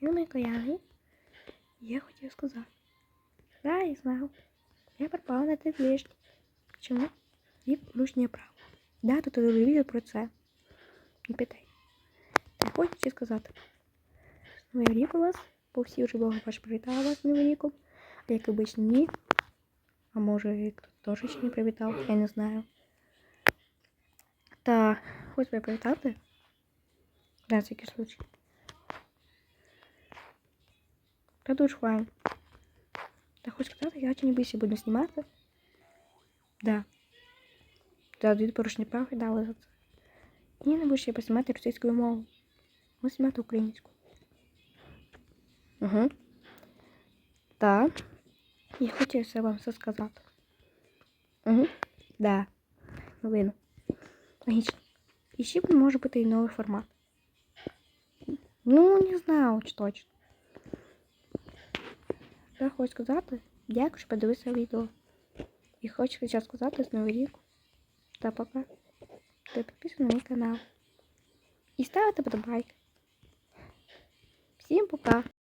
Ну, мої я хотів сказати. Да, я знав. Я пропала на три тижні. Чому? І порушення прав. Да, тут відео про це. Не питай. Я хочу сказати. З Новим ріком вас. По всі вже Бога ваш привітала вас Новим ріком. А як обично ні. А може, хтось теж ще не привітав, я не знаю. Та хочу тебе привітати. На всякий случай. Та дуже файн. Та хочу сказати, я очень більше буду знімати. Да. Та дві порушення прав і дали за це. І не буду ще познімати російською мовою. Буду знімати українську. Угу. Так. Я хотів все вам все сказати. Угу. Да. Новину. Логічно. І ще може бути і новий формат. Ну, не знаю чи точно. Я хочу сказати, дякую, що подивився відео. І хочу зараз сказати з Новий рік. Та пока. Та підписуйтесь на мій канал. І ставте подобайк. Всім пока!